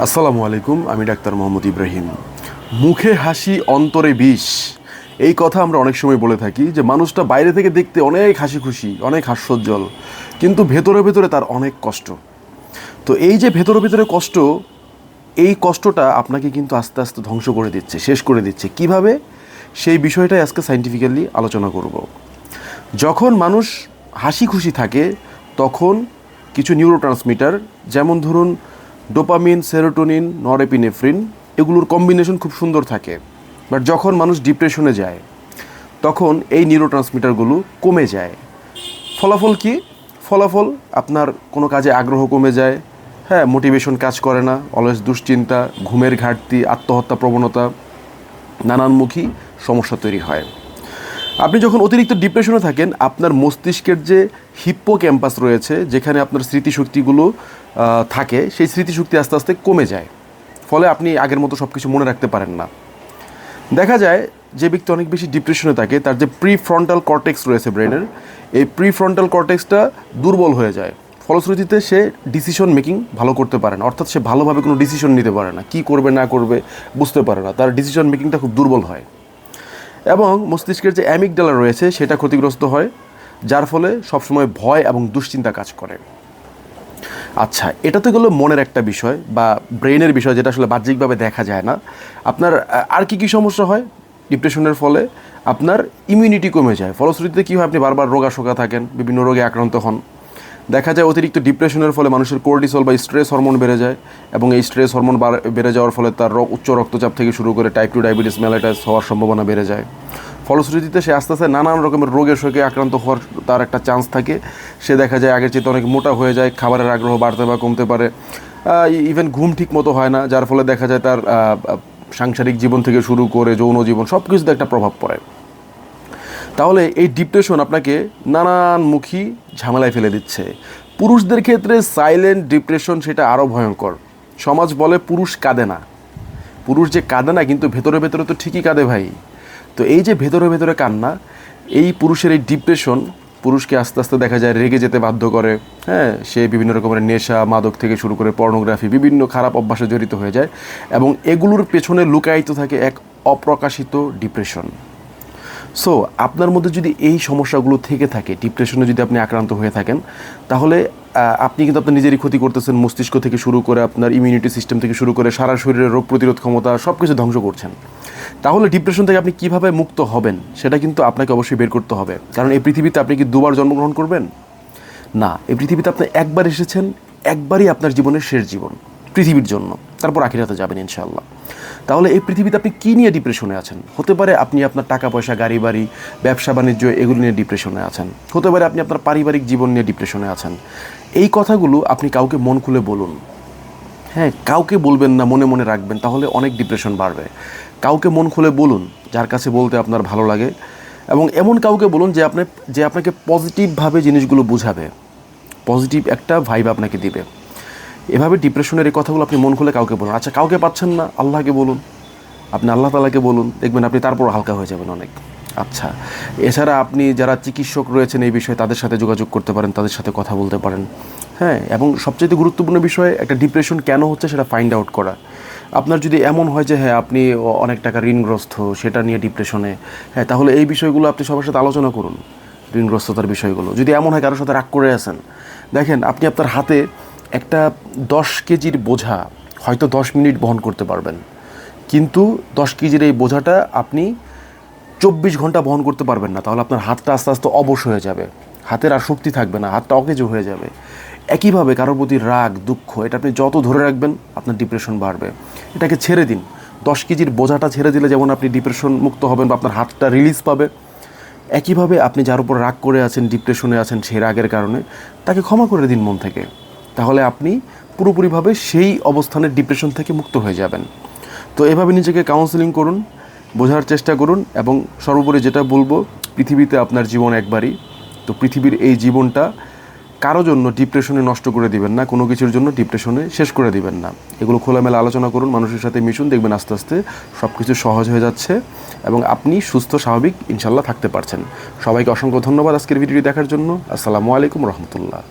আসসালামু আলাইকুম, আমি ডাক্তার মোহাম্মদ ইব্রাহিম। মুখে হাসি, অন্তরে বিষ। এই কথা আমরা অনেক সময় বলে থাকি যে, মানুষটা বাইরে থেকে দেখতে অনেক হাসি খুশি অনেক হাস্যোজ্জ্বল, কিন্তু ভেতরে ভেতরে তার অনেক কষ্ট। তো এই যে ভেতরে ভেতরে কষ্ট, এই কষ্টটা আপনাকে কিন্তু আস্তে আস্তে ধ্বংস করে দিচ্ছে, শেষ করে দিচ্ছে। কীভাবে? সেই বিষয়টাই আজকে সাইন্টিফিক্যালি আলোচনা করব। যখন মানুষ হাসি খুশি থাকে, তখন কিছু নিউরো ট্রান্সমিটার যেমন ধরুন ডোপামিন, সেরোটোনিন, নরেপিনেফ্রিন, এগুলোর কম্বিনেশন খুব সুন্দর থাকে। বাট যখন মানুষ ডিপ্রেশনে যায়, তখন এই নিউরো ট্রান্সমিটারগুলো কমে যায়। ফলাফল কি? ফলাফল আপনার কোনো কাজে আগ্রহ কমে যায় হ্যাঁ মোটিভেশন কাজ করে না অলওয়েজ দুশ্চিন্তা, ঘুমের ঘাটতি, আত্মহত্যা প্রবণতা, নানানমুখী সমস্যা তৈরি হয়। আপনি যখন অতিরিক্ত ডিপ্রেশনে থাকেন, আপনার মস্তিষ্কের যে হিপ্পো ক্যাম্পাস রয়েছে, যেখানে আপনার স্মৃতিশক্তিগুলো থাকে, সেই স্মৃতিশক্তি আস্তে আস্তে কমে যায়। ফলে আপনি আগের মতো সব কিছু মনে রাখতে পারেন না। দেখা যায় যে ব্যক্তি অনেক বেশি ডিপ্রেশনে থাকে, তার যে প্রি ফ্রন্টাল কর্টেক্স রয়েছে ব্রেনের এই প্রি ফ্রন্টাল কর্টেক্সটা দুর্বল হয়ে যায়। ফলশ্রুতিতে সে ডিসিশন মেকিং ভালো করতে পারে না। অর্থাৎ সে ভালোভাবে কোনো ডিসিশন নিতে পারে না। কী করবে, না করবে, বুঝতে পারে না। তার ডিসিশন মেকিংটা খুব দুর্বল হয়। এবং মস্তিষ্কের যে অ্যামিকডালা রয়েছে, সেটা ক্ষতিগ্রস্ত হয়, যার ফলে সবসময় ভয় এবং দুশ্চিন্তা কাজ করে। আচ্ছা এটা তো গেলো মনের একটা বিষয় বা ব্রেনের বিষয় যেটা আসলে বাহ্যিকভাবে দেখা যায় না। আপনার আর কি কি সমস্যা হয়? ডিপ্রেশনের ফলে আপনার ইমিউনিটি কমে যায়। ফলশ্রুতিতে কী হয়? আপনি বারবার রোগাশোকা থাকেন, বিভিন্ন রোগে আক্রান্ত হন। দেখা যায় অতিরিক্ত ডিপ্রেশনের ফলে মানুষের কোর্টিসল বা স্ট্রেস হরমোন বেড়ে যায় এবং এই স্ট্রেস হরমোন বেড়ে যাওয়ার ফলে তার উচ্চ রক্তচাপ থেকে শুরু করে টাইপ টু ডায়াবেটিস মেলাইটাস হওয়ার সম্ভাবনা বেড়ে যায়। ফলশ্রুতিতে সে আস্তে আস্তে নানান রকমের রোগের শোকে আক্রান্ত হওয়ার তার একটা চান্স থাকে। সে দেখা যায় আগের চেয়ে অনেক মোটা হয়ে যায়, খাবারের আগ্রহ বাড়তে বা কমতে পারে। ইভেন ঘুম ঠিক মতো হয় না, যার ফলে দেখা যায় তার সাংসারিক জীবন থেকে শুরু করে যৌন জীবন সব কিছুতে একটা প্রভাব পড়ে। তাহলে এই ডিপ্রেশন আপনাকে নানানমুখী ঝামেলায় ফেলে দিচ্ছে। পুরুষদের ক্ষেত্রে সাইলেন্ট ডিপ্রেশন সেটা আরও ভয়ঙ্কর। সমাজ বলে পুরুষ কাঁদে না। পুরুষ যে কাঁদে না, কিন্তু ভেতরে ভেতরে তো ঠিকই কাঁদে ভাই। তো এই যে ভেতরে ভেতরে কান্না, এই পুরুষের এই ডিপ্রেশন পুরুষকে আস্তে আস্তে দেখা যায় রেগে যেতে বাধ্য করে। হ্যাঁ সে বিভিন্ন রকমের নেশা, মাদক থেকে শুরু করে পর্নোগ্রাফি বিভিন্ন খারাপ অভ্যাসে জড়িত হয়ে যায় এবং এগুলোর পেছনে লুকায়িত থাকে এক অপ্রকাশিত ডিপ্রেশন সো আপনার মধ্যে যদি এই সমস্যাগুলো থেকে থাকে ডিপ্রেশনে যদি আপনি আক্রান্ত হয়ে থাকেন, তাহলে আপনি কিন্তু আপনার নিজেরই ক্ষতি করতেছেন, মস্তিষ্ক থেকে শুরু করে আপনার ইমিউনিটি সিস্টেম থেকে শুরু করে সারা শরীরের রোগ প্রতিরোধ ক্ষমতা সব কিছু ধ্বংস করছেন। তাহলে ডিপ্রেশন থেকে আপনি কীভাবে মুক্ত হবেন, সেটা কিন্তু আপনাকে অবশ্যই বের করতে হবে। কারণ এই পৃথিবীতে আপনি কি দুবার জন্মগ্রহণ করবেন? না, এই পৃথিবীতে আপনি একবার এসেছেন, একবারই আপনার জীবনের শেষ জীবন, পৃথিবীর জন্য। তারপর আখিরাতে যাবেন ইনশাআল্লাহ। তাহলে এই পৃথিবীতে আপনি কী নিয়ে ডিপ্রেশনে আছেন? হতে পারে আপনি আপনার টাকা পয়সা গাড়ি বাড়ি ব্যবসা, বাণিজ্য, এগুলো নিয়ে ডিপ্রেশনে আছেন। হতে পারে আপনি আপনার পারিবারিক জীবন নিয়ে ডিপ্রেশনে আছেন। এই কথাগুলো আপনি কাউকে মন খুলে বলুন। হ্যাঁ কাউকে বলবেন না, মনে মনে রাখবেন, তাহলে অনেক ডিপ্রেশন বাড়বে। কাউকে মন খুলে বলুন, যার কাছে বলতে আপনার ভালো লাগে। এবং এমন কাউকে বলুন যে আপনি, যে আপনাকে পজিটিভভাবে জিনিসগুলো বুঝাবে। পজিটিভ একটা ভাইব আপনাকে দিবে। এভাবে ডিপ্রেশনের এই কথাগুলো আপনি মন খুলে কাউকে বলুন। আচ্ছা কাউকে পাচ্ছেন না, আল্লাহকে বলুন। আপনি আল্লাহ তালাকে বলুন। দেখবেন আপনি তারপর হালকা হয়ে যাবেন অনেক। আচ্ছা এছাড়া আপনি যারা চিকিৎসক রয়েছেন এই বিষয়ে তাদের সাথে যোগাযোগ করতে পারেন, তাদের সাথে কথা বলতে পারেন। হ্যাঁ এবং সবচেয়ে গুরুত্বপূর্ণ বিষয়, একটা ডিপ্রেশন কেন হচ্ছে সেটা ফাইন্ড আউট করা। আপনার যদি এমন হয় যে হ্যাঁ আপনি অনেক টাকা ঋণগ্রস্ত, সেটা নিয়ে ডিপ্রেশনে হ্যাঁ তাহলে এই বিষয়গুলো আপনি সবার সাথে আলোচনা করুন, ঋণগ্রস্ততার বিষয়গুলো। যদি এমন হয় কারোর সাথে রাগ করে আছেন, দেখেন, আপনি আপনার হাতে একটা দশ কেজির বোঝা, হয়তো দশ মিনিট বহন করতে পারবেন। কিন্তু দশ কেজির এই বোঝাটা আপনি চব্বিশ ঘণ্টা বহন করতে পারবেন না, তাহলে আপনার হাতটা আস্তে আস্তে অবশ হয়ে যাবে। হাতের আর শক্তি থাকবে না, হাতটা অকেজো হয়ে যাবে। একইভাবে কারোর প্রতি রাগ, দুঃখ, এটা আপনি যত ধরে রাখবেন, আপনার ডিপ্রেশন বাড়বে। এটাকে ছেড়ে দিন। দশ কেজির বোঝাটা ছেড়ে দিলে যেমন আপনি ডিপ্রেশন মুক্ত হবেন বা আপনার হাতটা রিলিজ পাবে, একইভাবে আপনি যার উপর রাগ করে আছেন ডিপ্রেশনে আছেন সেই রাগের কারণে, তাকে ক্ষমা করে দিন মন থেকে। তাহলে আপনি পুরোপুরিভাবে সেই অবস্থানের ডিপ্রেশন থেকে মুক্ত হয়ে যাবেন। তো এভাবে নিজেকে কাউন্সেলিং করুন, বোঝার চেষ্টা করুন এবং সর্বোপরি যেটা বলব, পৃথিবীতে আপনার জীবন একবারই। তো পৃথিবীর এই জীবনটা কারও জন্য ডিপ্রেশনে নষ্ট করে দিবেন না, কোনো কিছুর জন্য ডিপ্রেশনে শেষ করে দিবেন না। এগুলো খোলামেলা আলোচনা করুন, মানুষের সাথে মিশুন, দেখবেন আস্তে আস্তে সব কিছু সহজ হয়ে যাচ্ছে এবং আপনি সুস্থ, স্বাভাবিক ইনশাল্লাহ থাকতে পারছেন। সবাইকে অসংখ্য ধন্যবাদ আজকের ভিডিওটি দেখার জন্য। আসসালামু আলাইকুম রহমতুল্লাহ।